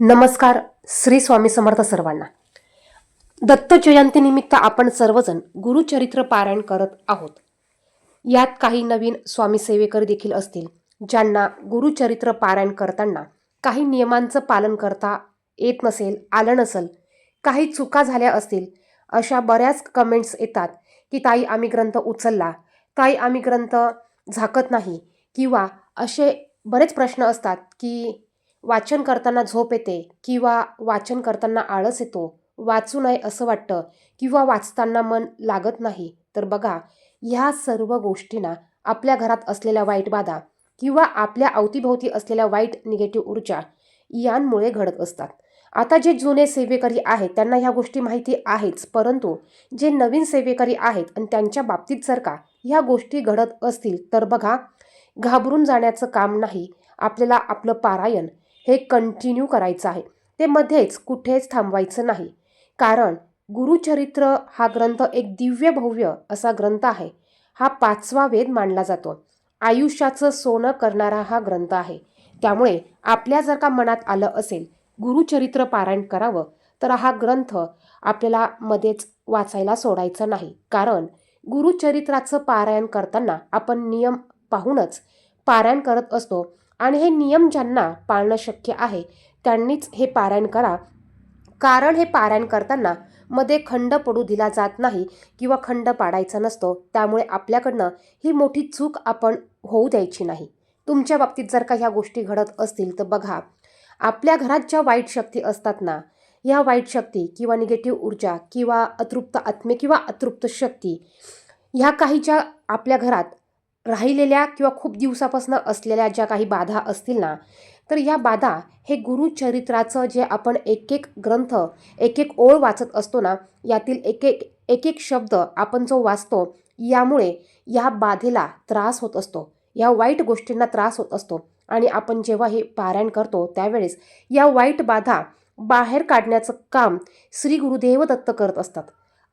नमस्कार श्री स्वामी समर्थ सर्वांना. दत्त जयंतीनिमित्त आपण सर्वजण गुरुचरित्र पारायण करत आहोत. यात काही नवीन स्वामी सेवेकरी देखील असतील ज्यांना गुरुचरित्र पारायण करताना काही नियमांचं पालन करता येत नसेल आलं नसेल काही चुका झाल्या असतील अशा बऱ्याच कमेंट्स येतात की ताई आम्ही ग्रंथ उचलला ताई आम्ही ग्रंथ झाकत नाही किंवा असे बरेच प्रश्न असतात की वाचन करताना झोप येते किंवा वाचन करताना आळस येतो वाचू नये असं वाटतं किंवा वाचताना मन लागत नाही तर बघा ह्या सर्व गोष्टींना आपल्या घरात असलेल्या वाईट बाधा किंवा आपल्या अवतीभोवती असलेल्या वाईट निगेटिव्ह ऊर्जा यांमुळे घडत असतात. आता जे जुने सेवेकरी आहेत त्यांना ह्या गोष्टी माहिती आहेच परंतु जे नवीन सेवेकरी आहेत आणि त्यांच्या बाबतीत जर का ह्या गोष्टी घडत असतील तर बघा घाबरून जाण्याचं काम नाही आपल्याला आपलं पारायण हे कंटिन्यू करायचं आहे. ते मध्येच कुठेच थांबवायचं नाही. कारण गुरुचरित्र हा ग्रंथ एक दिव्य भव्य असा ग्रंथ आहे. हा पाचवा वेद मानला जातो. आयुष्याचं सोनं करणारा हा ग्रंथ आहे. त्यामुळे आपल्या जर का मनात आलं असेल गुरुचरित्र पारायण करावं तर हा ग्रंथ आपल्याला मध्येच वाचायला सोडायचा नाही. कारण गुरुचरित्राचं पारायण करताना आपण नियम पाहूनच पारायण करत असतो. आणि हे नियम ज्यांना पाळणं शक्य आहे त्यांनीच हे पारायण करा. कारण हे पारायण करताना मध्ये खंड पडू दिला जात नाही किंवा खंड पाडायचा नसतो. त्यामुळे आपल्याकडनं ही मोठी चूक आपण होऊ द्यायची नाही. तुमच्या बाबतीत जर का ह्या गोष्टी घडत असतील तर बघा आपल्या घरात ज्या वाईट शक्ती असतात ना ह्या वाईट शक्ती किंवा निगेटिव्ह ऊर्जा किंवा अतृप्त आत्मे किंवा अतृप्त शक्ती ह्या काही ज्या आपल्या घरात राहिलेल्या किंवा खूप दिवसापासून असलेल्या ज्या काही बाधा असतील ना तर या बाधा हे गुरुचरित्राचं जे आपण एक एक ग्रंथ एक एक ओळ वाचत असतो ना यातील एक एक एक एक शब्द आपण जो वाचतो यामुळे या बाधेला त्रास होत असतो. या वाईट गोष्टींना त्रास होत असतो. आणि आपण जेव्हा हे पारायण करतो त्यावेळेस या वाईट बाधा बाहेर काढण्याचं काम श्री गुरुदेव दत्त करत असतात.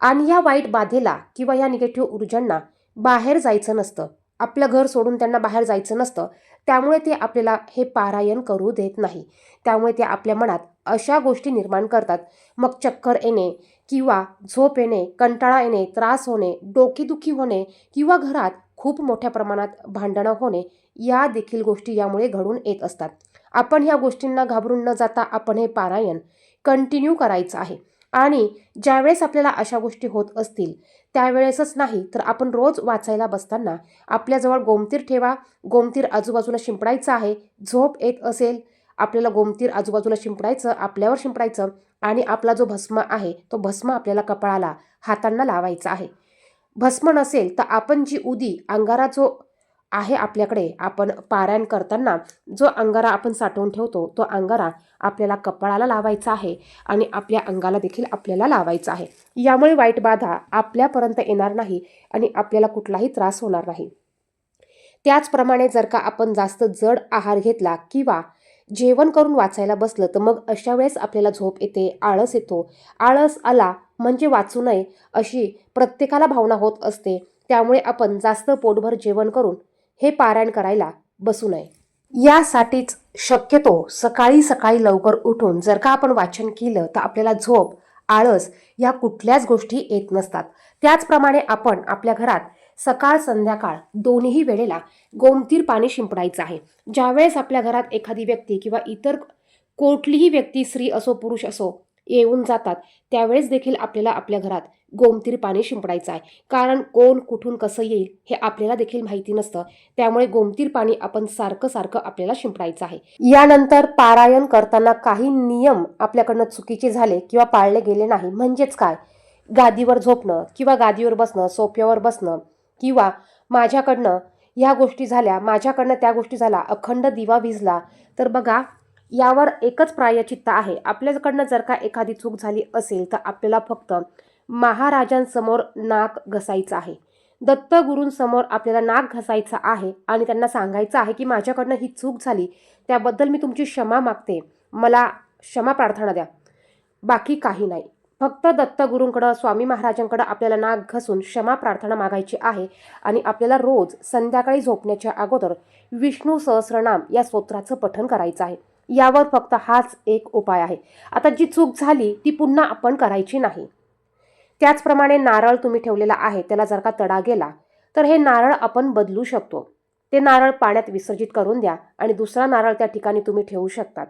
आणि या वाईट बाधेला किंवा या निगेटिव्ह ऊर्जांना बाहेर जायचं नसतं. आपलं घर सोडून त्यांना बाहेर जायचं नसतं. त्यामुळे ते आपल्याला हे पारायण करू देत नाही. त्यामुळे ते आपल्या मनात अशा गोष्टी निर्माण करतात. मग चक्कर येणे किंवा झोप येणे कंटाळा येणे त्रास होणे डोकेदुखी होणे किंवा घरात खूप मोठ्या प्रमाणात भांडणं होणे या देखील गोष्टी यामुळे घडून येत असतात. आपण ह्या गोष्टींना घाबरून न जाता आपण हे पारायण कंटिन्यू करायचं आहे. आणि ज्यावेळेस आपल्याला अशा गोष्टी होत असतील त्यावेळेसच नाही तर आपण रोज वाचायला बसताना आपल्याजवळ गोमतीर ठेवा. गोमतीर आजूबाजूला शिंपडायचं आहे. झोप येत असेल आपल्याला गोमतीर आजूबाजूला शिंपडायचं आपल्यावर शिंपडायचं आणि आपला जो भस्म आहे तो भस्म आपल्याला कपाळाला हातांना लावायचा आहे. भस्म नसेल तर आपण जी उदी अंगारा जो आहे आपल्याकडे. आपण पारायण करताना जो अंगारा आपण साठवून ठेवतो तो अंगारा आपल्याला कपाळाला लावायचा आहे आणि आपल्या अंगाला देखील आपल्याला लावायचा आहे. यामुळे वाईट बाधा आपल्यापर्यंत येणार नाही आणि आपल्याला कुठलाही त्रास होणार नाही. त्याचप्रमाणे जर का आपण जास्त जड आहार घेतला किंवा जेवण करून वाचायला बसलं तर मग अशा वेळेस आपल्याला झोप येते आळस येतो. आळस आला म्हणजे वाचू नये अशी प्रत्येकाला भावना होत असते. त्यामुळे आपण जास्त पोटभर जेवण करून हे पारायण करायला बसू नये. यासाठीच शक्यतो सकाळी सकाळी लवकर उठून जर का आपण वाचन केलं तर आपल्याला झोप आळस या कुठल्याच गोष्टी येत नसतात. त्याचप्रमाणे आपण आपल्या घरात सकाळ संध्याकाळ दोन्ही वेळेला गोमतीर पाणी शिंपडायचं आहे. ज्यावेळेस आपल्या घरात एखादी व्यक्ती किंवा इतर कोठलीही व्यक्ती स्त्री असो पुरुष असो येऊन जातात त्यावेळेस देखील आपल्याला आपल्या घरात गोमतीर पाणी शिंपडायचं आहे. कारण कोण कुठून कसं येईल हे आपल्याला देखील माहिती नसतं. त्यामुळे गोमतीर पाणी आपण सारखं सारखं आपल्याला शिंपडायचं आहे. यानंतर पारायण करताना काही नियम आपल्याकडनं चुकीचे झाले किंवा पाळले गेले नाही. म्हणजेच काय? गादीवर झोपणं किंवा गादीवर बसणं सोप्यावर बसणं किंवा माझ्याकडनं ह्या गोष्टी झाल्या माझ्याकडनं त्या गोष्टी झाल्या अखंड दिवा भिजला तर बघा यावर एकच प्रायचित्त आहे. आपल्याकडनं जर का एखादी चूक झाली असेल तर आपल्याला फक्त महाराजांसमोर नाक घसायचं आहे. दत्तगुरूंसमोर आपल्याला नाक घसायचं आहे आणि त्यांना सांगायचं आहे की माझ्याकडनं ही चूक झाली त्याबद्दल मी तुमची क्षमा मागते. मला क्षमा प्रार्थना द्या. बाकी काही नाही. फक्त दत्तगुरूंकडं स्वामी महाराजांकडं आपल्याला नाक घसून क्षमा प्रार्थना मागायची आहे आणि आपल्याला रोज संध्याकाळी झोपण्याच्या अगोदर विष्णू सहस्रनाम या स्तोत्राचं पठण करायचं आहे. यावर फक्त हाच एक उपाय आहे. आता जी चूक झाली ती पुन्हा आपण करायची नाही. त्याचप्रमाणे नारळ तुम्ही ठेवलेला आहे त्याला जर का तडा गेला तर हे नारळ आपण बदलू शकतो. ते नारळ पाण्यात विसर्जित करून द्या आणि दुसरा नारळ त्या ठिकाणी तुम्ही ठेवू शकतात.